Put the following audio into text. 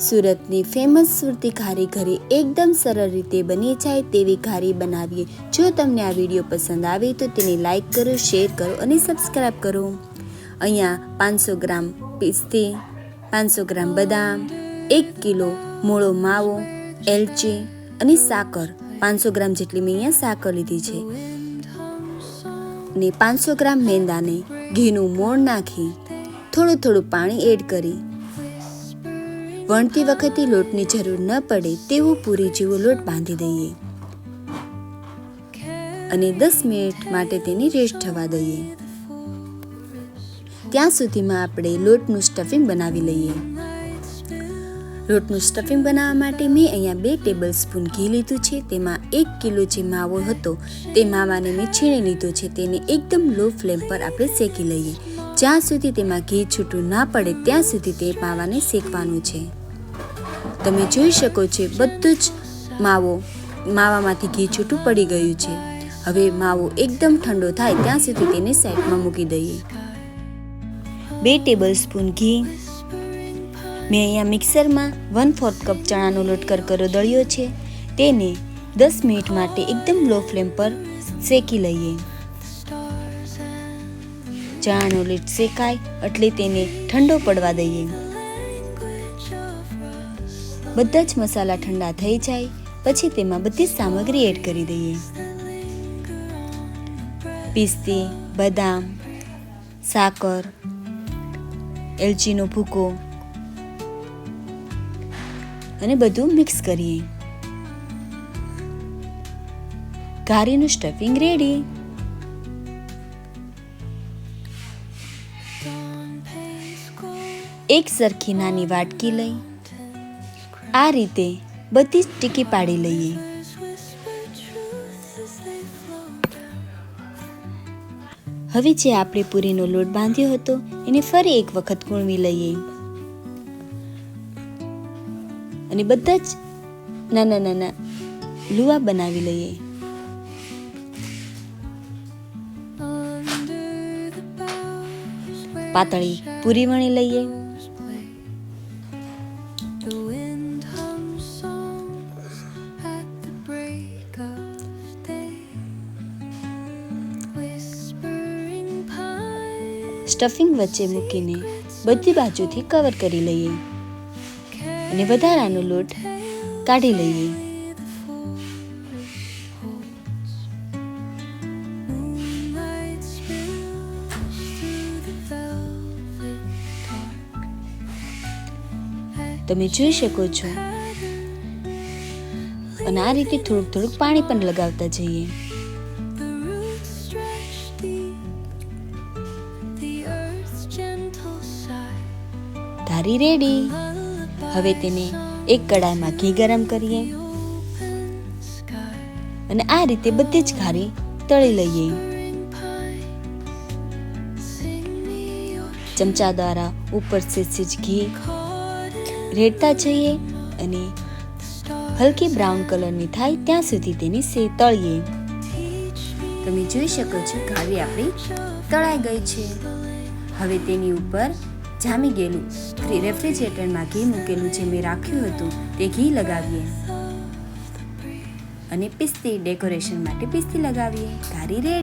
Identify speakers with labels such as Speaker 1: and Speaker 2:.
Speaker 1: સુરતની ફેમસ સુરતી ઘારી ઘરે એકદમ સરળ રીતે બની જાય તેવી ઘારી બનાવીએ. જો તમને આ વીડિયો પસંદ આવે તો તેને લાઈક કરો, શેર કરો અને સબસ્ક્રાઈબ કરો. અહીંયા પાંચસો ગ્રામ પિસ્તી, પાંચસો ગ્રામ બદામ, એક કિલો મોળો માવો, એલચી અને સાકર. પાંચસો ગ્રામ જેટલી મેં અહીંયા સાકર લીધી છે. ને પાંચસો ગ્રામ મેંદાને ઘીનું મોણ નાખી થોડું થોડું પાણી એડ કરી. વણતી વખતે લોટની જરૂર ન પડે તેવો પૂરી જેવો લોટ બાંધી દઈએ. અને દસ મિનિટ માટે તેની રેસ્ટ થવા દઈએ. ત્યાં સુધીમાં આપણે લોટનું સ્ટફિંગ બનાવી લઈએ. લોટનું સ્ટફિંગ બનાવવા માટે મેં અહીંયા બે ટેબલ સ્પૂન ઘી લીધું છે, તેમાં એક કિલો જે માવો હતો તે માવાને મેં છીણી લીધો છે, તેને એકદમ લો ફ્લેમ પર આપણે શેકી લઈએ. જ્યાં સુધી તેમાં ઘી છૂટું ના પડે, ત્યાં સુધી તે માવાને શેકવાનું છે. તમે જોઈ શકો છો, બધું જ માવો, માવામાંથી ઘી છૂટું પડી ગયું છે. હવે માવો એકદમ ઠંડો થાય ત્યાં સુધી તેને સેટમાં મૂકી દઈએ. બે ટેબલ સ્પૂન ઘી. મેં અહીંયા મિક્સરમાં વન ફોર્થ કપ ચણાનો લોટ કરકરો દળ્યો છે. તેને દસ મિનિટ માટે એકદમ લો ફ્લેમ પર શેકી લઈએ. ચણાનો લોટ શેકાય એટલે તેને ઠંડો પડવા દઈએ. બધા જ મસાલા ઠંડા થઈ જાય, પછી તેમાં બધી સામગ્રી એડ કરી દઈએ. પિસ્તી, બદામ, સાકર, એલચીનો ભૂકો અને બધું મિક્સ કરીએ. ઘારીનું સ્ટફિંગ રેડી એક સરખી નાની વાટકી લઈ આ રીતે બધી જ ટીકી પાડી લઈએ. હવે જે આપણે પૂરીનો લોટ બાંધ્યો હતો એને ફરી એક વખત ગુણવી લઈએ. અને બધા જ નાના નાના લુવા બનાવી લઈએ. પાતળી પૂરી વણી લઈએ. સ્ટફિંગ વચ્ચે મૂકીને બધી બાજુથી કવર કરી લઈએ. અને વધારાનો લોટ કાઢી લઈએ. તમે જોઈ શકો છો. અને આ રીતે થોડુંક થોડુંક પાણી પણ લગાવતા જઈએ. ધારી રેડી. હવે તેને એક કડાઈમાં ઘી ગરમ કરીએ. અને આ રીતે બધી જ ઘારી તળી લઈએ. ચમચા દ્વારા ઉપર સેજ ઘી રેડતા જઈએ અને હલકી બ્રાઉન કલરની થાય ત્યાં સુધી તેની સે તળીએ. તમે જોઈ શકો છો, ઘારી આપણી તળાઈ ગઈ છે. હવે તેની ઉપર જામી ગયેલું. ફ્રી રેફ્રિજરેટરમાં ઘી મૂકેલું જે મેં રાખ્યું હતું, તે ઘી લગાવીએ. અને પિસ્તી ડેકોરેશન માટે પિસ્તી લગાવીએ. ઘારી રેડી